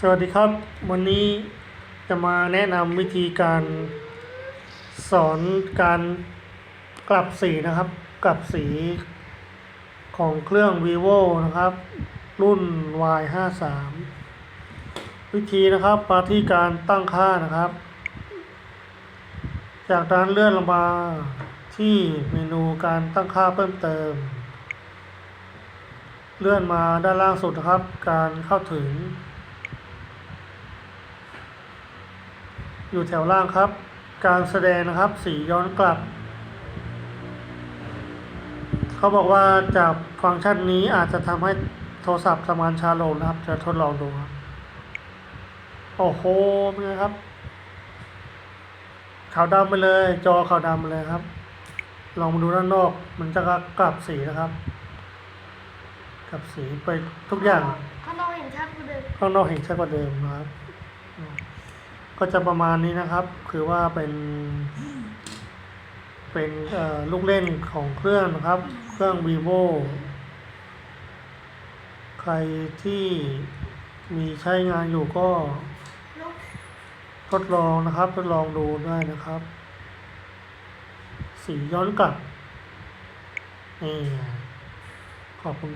สวัสดีครับ วันนี้จะมาแนะนำวิธีการสอนการกลับสีนะครับ กลับสีของเครื่อง vivo นะครับ รุ่น y 5 3 วิธีนะครับมาที่การตั้งค่านะครับ จากนั้นเลื่อนลงมาที่เมนูการตั้งค่าเพิ่มเติม เลื่อนมาด้านล่างสุดนะครับ การเข้าถึง อยู่แถวล่างครับ การแสดงนะครับสีย้อนกลับ เขาบอกว่าจากฟังก์ชันนี้อาจจะทำให้โทรศัพท์สมานช้าลงนะครับ จะทดลองดูครับ โอ้โหเป็นไงครับขาวดำไปเลย จอขาวดำไปเลยครับ ลองมาดูด้านนอก มันจะกลับสีนะครับกลับสีไปทุกอย่างข้างนอกเห็นชัดกว่าเดิมข้างนอกเห็นชัดกว่าเดิมนะครับอืม ก็จะประมาณนี้นะครับ คือว่าเป็น เป็นลูกเล่นของเครื่องนะครับ เครื่อง vivo ใครที่มีใช้งานอยู่ก็ ทดลองนะครับ ทดลองดูได้นะครับ สีย้อนกลับนี่ขอบคุณครับ